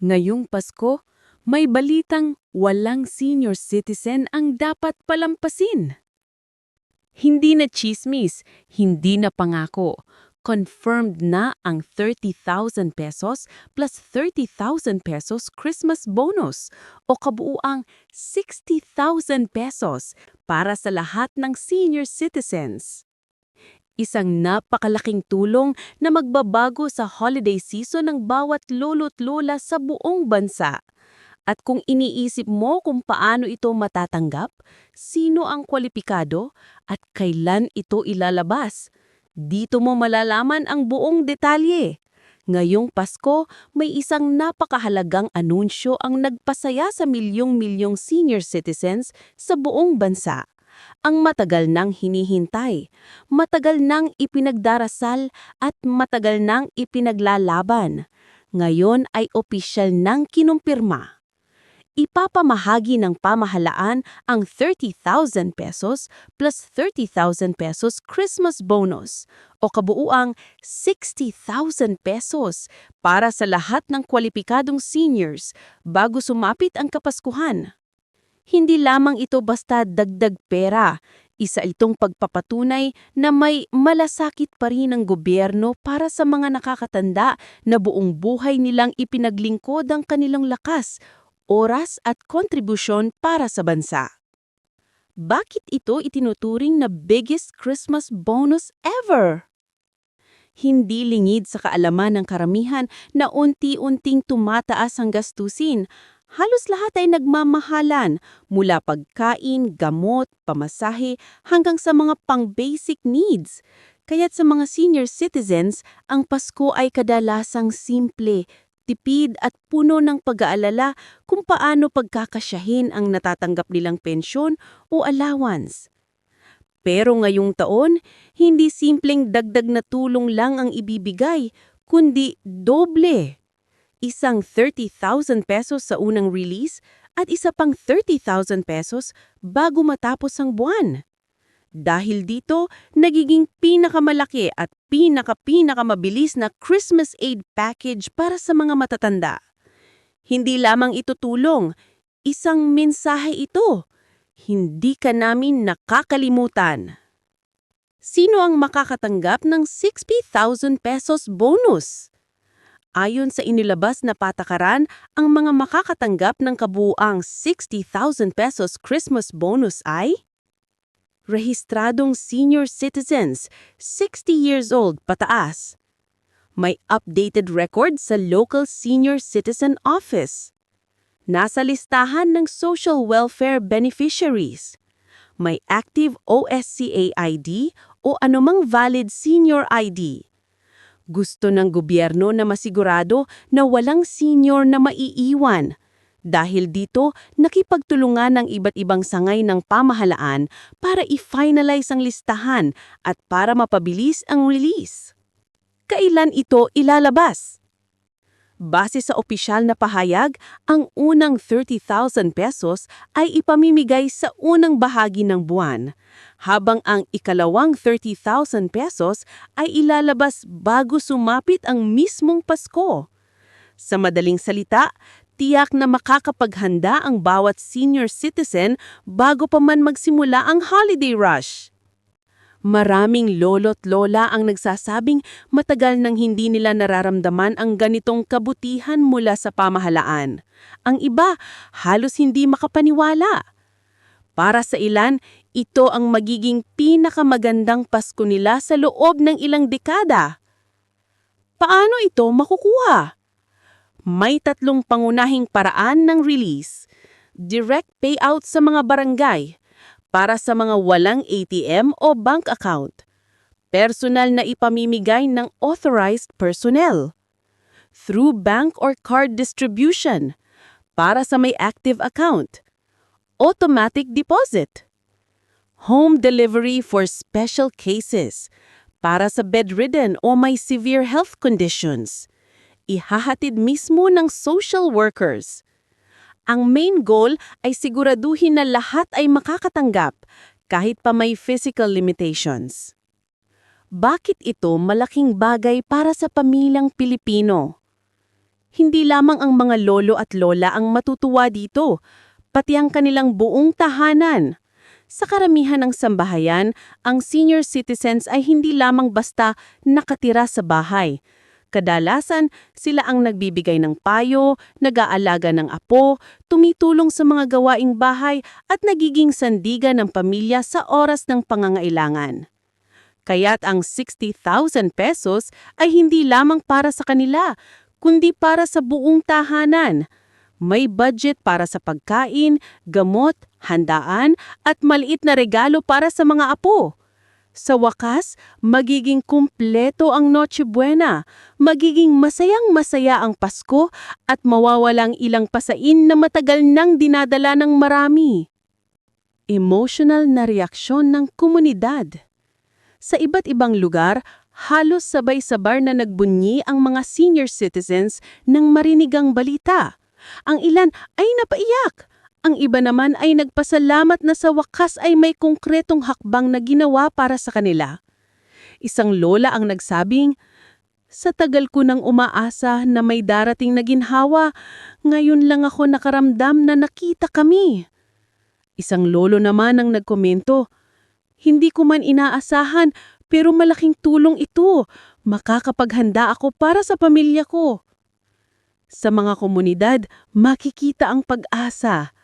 Ngayong Pasko, may balitang walang senior citizen ang dapat palampasin. Hindi na chismis, hindi na pangako. Confirmed na ang 30,000 pesos plus 30,000 pesos Christmas bonus o kabuuang 60,000 pesos para sa lahat ng senior citizens. Isang napakalaking tulong na magbabago sa holiday season ng bawat lolo't lola sa buong bansa. At kung iniisip mo kung paano ito matatanggap, sino ang kwalipikado, at kailan ito ilalabas, dito mo malalaman ang buong detalye. Ngayong Pasko, may isang napakahalagang anunsyo ang nagpasaya sa milyong-milyong senior citizens sa buong bansa ang matagal nang hinihintay, matagal nang ipinagdarasal at matagal nang ipinaglalaban. Ngayon ay opisyal nang kinumpirma. Ipapamahagi ng pamahalaan ang 30,000 pesos plus 30,000 pesos Christmas bonus o kabuuang 60,000 pesos para sa lahat ng kwalipikadong seniors bago sumapit ang Kapaskuhan. Hindi lamang ito basta dagdag pera, isa itong pagpapatunay na may malasakit pa rin ang gobyerno para sa mga nakakatanda na buong buhay nilang ipinaglingkod ang kanilang lakas, oras at kontribusyon para sa bansa. Bakit ito itinuturing na biggest Christmas bonus ever? Hindi lingid sa kaalaman ng karamihan na unti-unting tumataas ang gastusin halos lahat ay nagmamahalan mula pagkain, gamot, pamasahe hanggang sa mga pang-basic needs. Kaya't sa mga senior citizens, ang Pasko ay kadalasang simple, tipid at puno ng pag-aalala kung paano pagkakasyahin ang natatanggap nilang pensyon o allowance. Pero ngayong taon, hindi simpleng dagdag na tulong lang ang ibibigay, kundi doble isang 30,000 pesos sa unang release at isa pang 30,000 pesos bago matapos ang buwan. Dahil dito, nagiging pinakamalaki at pinaka-pinakamabilis na Christmas aid package para sa mga matatanda. Hindi lamang ito tulong, isang mensahe ito. Hindi ka namin nakakalimutan. Sino ang makakatanggap ng 60,000 pesos bonus? Ayon sa inilabas na patakaran, ang mga makakatanggap ng kabuuang 60,000 pesos Christmas bonus ay Rehistradong senior citizens, 60 years old pataas. May updated record sa local senior citizen office. Nasa listahan ng social welfare beneficiaries. May active OSCA ID o anumang valid senior ID gusto ng gobyerno na masigurado na walang senior na maiiwan. Dahil dito, nakipagtulungan ng iba't ibang sangay ng pamahalaan para i-finalize ang listahan at para mapabilis ang release. Kailan ito ilalabas? Base sa opisyal na pahayag, ang unang 30,000 pesos ay ipamimigay sa unang bahagi ng buwan, habang ang ikalawang 30,000 pesos ay ilalabas bago sumapit ang mismong Pasko. Sa madaling salita, tiyak na makakapaghanda ang bawat senior citizen bago pa man magsimula ang holiday rush. Maraming lolo't lola ang nagsasabing matagal nang hindi nila nararamdaman ang ganitong kabutihan mula sa pamahalaan. Ang iba, halos hindi makapaniwala. Para sa ilan, ito ang magiging pinakamagandang Pasko nila sa loob ng ilang dekada. Paano ito makukuha? May tatlong pangunahing paraan ng release. Direct payout sa mga barangay, para sa mga walang ATM o bank account. Personal na ipamimigay ng authorized personnel. Through bank or card distribution para sa may active account. Automatic deposit. Home delivery for special cases para sa bedridden o may severe health conditions. Ihahatid mismo ng social workers ang main goal ay siguraduhin na lahat ay makakatanggap kahit pa may physical limitations. Bakit ito malaking bagay para sa pamilyang Pilipino? Hindi lamang ang mga lolo at lola ang matutuwa dito, pati ang kanilang buong tahanan. Sa karamihan ng sambahayan, ang senior citizens ay hindi lamang basta nakatira sa bahay. Kadalasan, sila ang nagbibigay ng payo, nag-aalaga ng apo, tumitulong sa mga gawaing bahay at nagiging sandigan ng pamilya sa oras ng pangangailangan. Kaya't ang 60,000 pesos ay hindi lamang para sa kanila, kundi para sa buong tahanan. May budget para sa pagkain, gamot, handaan at maliit na regalo para sa mga apo. Sa wakas, magiging kumpleto ang Noche Buena, magiging masayang-masaya ang Pasko at mawawalang ilang pasain na matagal nang dinadala ng marami. Emotional na reaksyon ng komunidad. Sa iba't ibang lugar, halos sabay-sabar na nagbunyi ang mga senior citizens nang marinig ang balita. Ang ilan ay napaiyak. Ang iba naman ay nagpasalamat na sa wakas ay may konkretong hakbang na ginawa para sa kanila. Isang lola ang nagsabing, Sa tagal ko nang umaasa na may darating na ginhawa, ngayon lang ako nakaramdam na nakita kami. Isang lolo naman ang nagkomento, Hindi ko man inaasahan pero malaking tulong ito. Makakapaghanda ako para sa pamilya ko. Sa mga komunidad, makikita ang pag-asa.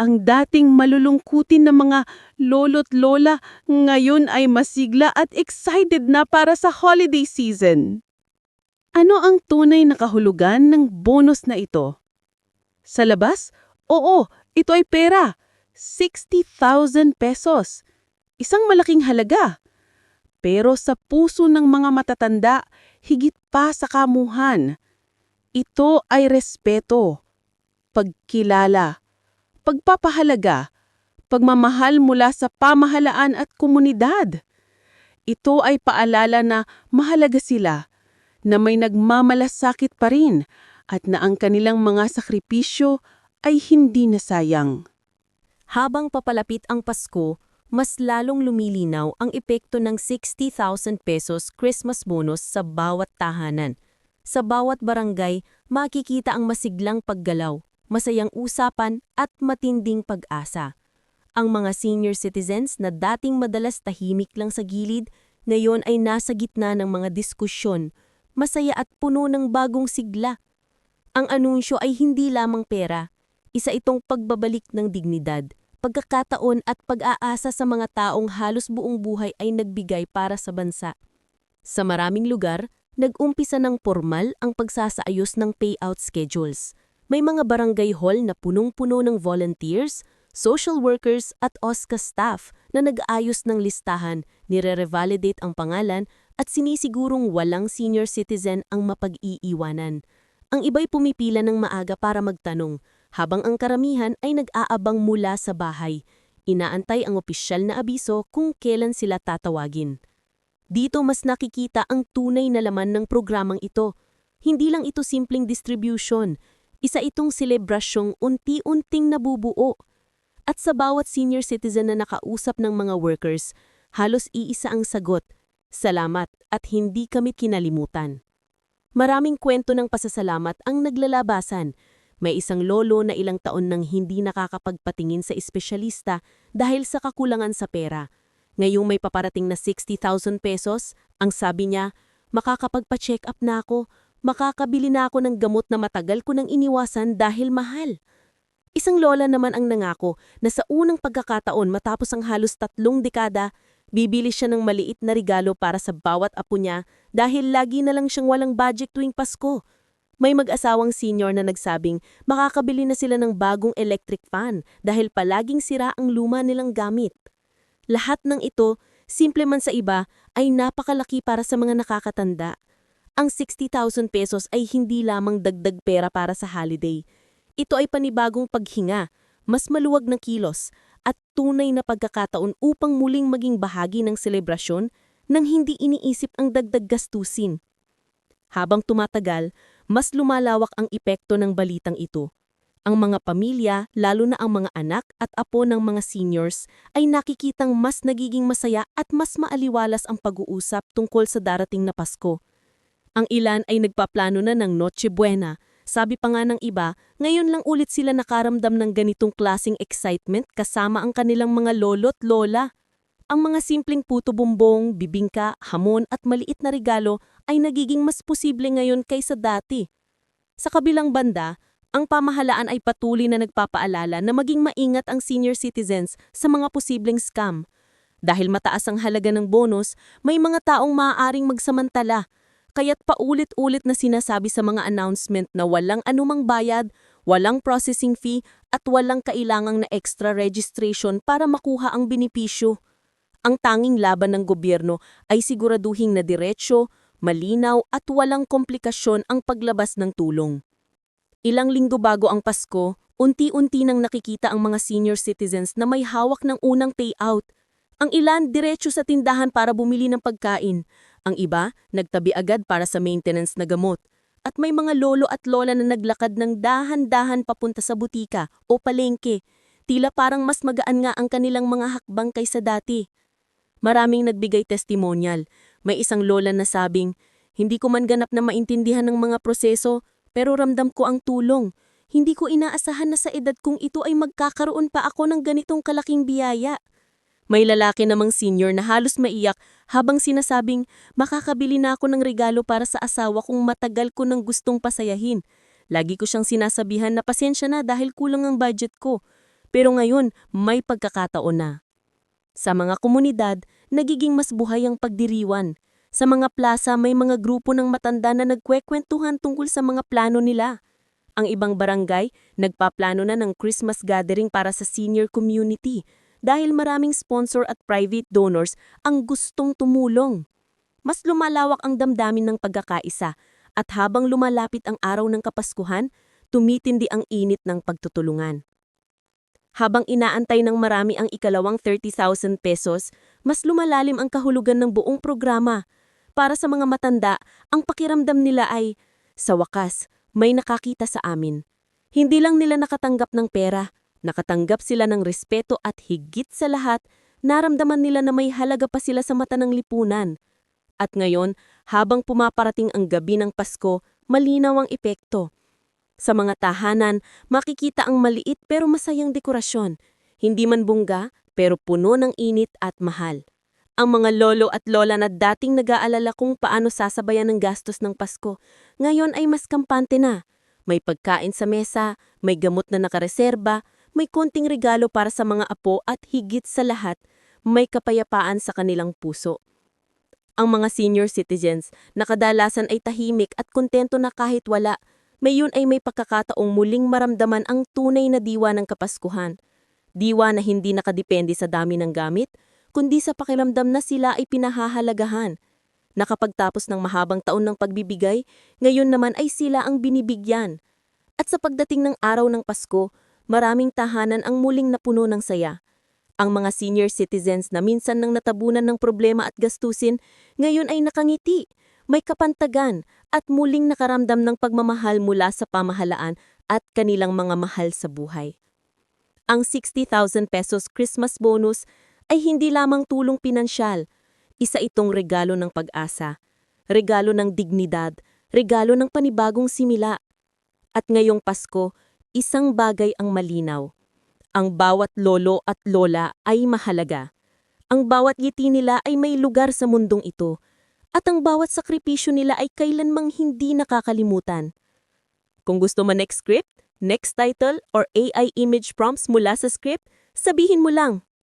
Ang dating malulungkutin na mga lolo't lola ngayon ay masigla at excited na para sa holiday season. Ano ang tunay na kahulugan ng bonus na ito? Sa labas? Oo, ito ay pera. 60,000 pesos. Isang malaking halaga. Pero sa puso ng mga matatanda, higit pa sa kamuhan. Ito ay respeto, pagkilala, pagpapahalaga, pagmamahal mula sa pamahalaan at komunidad. Ito ay paalala na mahalaga sila, na may nagmamalasakit pa rin at na ang kanilang mga sakripisyo ay hindi nasayang. Habang papalapit ang Pasko, mas lalong lumilinaw ang epekto ng 60,000 pesos Christmas bonus sa bawat tahanan. Sa bawat barangay, makikita ang masiglang paggalaw, masayang usapan at matinding pag-asa. Ang mga senior citizens na dating madalas tahimik lang sa gilid, ngayon ay nasa gitna ng mga diskusyon, masaya at puno ng bagong sigla. Ang anunsyo ay hindi lamang pera, isa itong pagbabalik ng dignidad, pagkakataon at pag-aasa sa mga taong halos buong buhay ay nagbigay para sa bansa. Sa maraming lugar, nag-umpisa ng formal ang pagsasaayos ng payout schedules. May mga barangay hall na punong-puno ng volunteers, social workers at OSCA staff na nag-ayos ng listahan, nire-revalidate ang pangalan at sinisigurong walang senior citizen ang mapag-iiwanan. Ang iba'y pumipila ng maaga para magtanong, habang ang karamihan ay nag-aabang mula sa bahay. Inaantay ang opisyal na abiso kung kailan sila tatawagin. Dito mas nakikita ang tunay na laman ng programang ito. Hindi lang ito simpleng distribution, isa itong selebrasyong unti-unting nabubuo. At sa bawat senior citizen na nakausap ng mga workers, halos iisa ang sagot, salamat at hindi kami kinalimutan. Maraming kwento ng pasasalamat ang naglalabasan. May isang lolo na ilang taon nang hindi nakakapagpatingin sa espesyalista dahil sa kakulangan sa pera. Ngayong may paparating na 60,000 pesos, ang sabi niya, makakapagpa-check up na ako, makakabili na ako ng gamot na matagal ko nang iniwasan dahil mahal. Isang lola naman ang nangako na sa unang pagkakataon matapos ang halos tatlong dekada, bibili siya ng maliit na regalo para sa bawat apo niya dahil lagi na lang siyang walang budget tuwing Pasko. May mag-asawang senior na nagsabing makakabili na sila ng bagong electric fan dahil palaging sira ang luma nilang gamit. Lahat ng ito, simple man sa iba, ay napakalaki para sa mga nakakatanda. Ang 60,000 pesos ay hindi lamang dagdag pera para sa holiday. Ito ay panibagong paghinga, mas maluwag na kilos, at tunay na pagkakataon upang muling maging bahagi ng selebrasyon nang hindi iniisip ang dagdag gastusin. Habang tumatagal, mas lumalawak ang epekto ng balitang ito. Ang mga pamilya, lalo na ang mga anak at apo ng mga seniors, ay nakikitang mas nagiging masaya at mas maaliwalas ang pag-uusap tungkol sa darating na Pasko. Ang ilan ay nagpaplano na ng Noche Buena, Sabi pa nga ng iba, ngayon lang ulit sila nakaramdam ng ganitong klasing excitement kasama ang kanilang mga lolo't lola. Ang mga simpleng puto bumbong, bibingka, hamon at maliit na regalo ay nagiging mas posible ngayon kaysa dati. Sa kabilang banda, ang pamahalaan ay patuloy na nagpapaalala na maging maingat ang senior citizens sa mga posibleng scam. Dahil mataas ang halaga ng bonus, may mga taong maaaring magsamantala kaya't paulit-ulit na sinasabi sa mga announcement na walang anumang bayad, walang processing fee at walang kailangang na extra registration para makuha ang benepisyo. Ang tanging laban ng gobyerno ay siguraduhin na diretsyo, malinaw at walang komplikasyon ang paglabas ng tulong. Ilang linggo bago ang Pasko, unti-unti nang nakikita ang mga senior citizens na may hawak ng unang payout. Ang ilan diretso sa tindahan para bumili ng pagkain. Ang iba, nagtabi agad para sa maintenance na gamot. At may mga lolo at lola na naglakad ng dahan-dahan papunta sa butika o palengke. Tila parang mas magaan nga ang kanilang mga hakbang kaysa dati. Maraming nagbigay testimonial. May isang lola na sabing, Hindi ko man ganap na maintindihan ng mga proseso, pero ramdam ko ang tulong. Hindi ko inaasahan na sa edad kong ito ay magkakaroon pa ako ng ganitong kalaking biyaya. May lalaki namang senior na halos maiyak habang sinasabing makakabili na ako ng regalo para sa asawa kung matagal ko nang gustong pasayahin. Lagi ko siyang sinasabihan na pasensya na dahil kulang ang budget ko. Pero ngayon, may pagkakataon na. Sa mga komunidad, nagiging mas buhay ang pagdiriwan. Sa mga plaza, may mga grupo ng matanda na nagkwekwentuhan tungkol sa mga plano nila. Ang ibang barangay, nagpaplano na ng Christmas gathering para sa senior community dahil maraming sponsor at private donors ang gustong tumulong. Mas lumalawak ang damdamin ng pagkakaisa at habang lumalapit ang araw ng Kapaskuhan, tumitindi ang init ng pagtutulungan. Habang inaantay ng marami ang ikalawang 30,000 pesos, mas lumalalim ang kahulugan ng buong programa. Para sa mga matanda, ang pakiramdam nila ay, sa wakas, may nakakita sa amin. Hindi lang nila nakatanggap ng pera, Nakatanggap sila ng respeto at higit sa lahat, naramdaman nila na may halaga pa sila sa mata ng lipunan. At ngayon, habang pumaparating ang gabi ng Pasko, malinaw ang epekto. Sa mga tahanan, makikita ang maliit pero masayang dekorasyon. Hindi man bungga, pero puno ng init at mahal. Ang mga lolo at lola na dating nag-aalala kung paano sasabayan ng gastos ng Pasko, ngayon ay mas kampante na. May pagkain sa mesa, may gamot na nakareserba, may konting regalo para sa mga apo at higit sa lahat, may kapayapaan sa kanilang puso. Ang mga senior citizens na kadalasan ay tahimik at kontento na kahit wala, mayon ay may pagkakataong muling maramdaman ang tunay na diwa ng Kapaskuhan. Diwa na hindi nakadepende sa dami ng gamit, kundi sa pakiramdam na sila ay pinahahalagahan. Nakapagtapos ng mahabang taon ng pagbibigay, ngayon naman ay sila ang binibigyan. At sa pagdating ng araw ng Pasko, maraming tahanan ang muling napuno ng saya. Ang mga senior citizens na minsan nang natabunan ng problema at gastusin, ngayon ay nakangiti, may kapantagan at muling nakaramdam ng pagmamahal mula sa pamahalaan at kanilang mga mahal sa buhay. Ang 60,000 pesos Christmas bonus ay hindi lamang tulong pinansyal, isa itong regalo ng pag-asa, regalo ng dignidad, regalo ng panibagong simila. At ngayong Pasko, isang bagay ang malinaw. Ang bawat lolo at lola ay mahalaga. Ang bawat ngiti nila ay may lugar sa mundong ito. At ang bawat sakripisyo nila ay kailanmang hindi nakakalimutan. Kung gusto mo next script, next title, or AI image prompts mula sa script, sabihin mo lang.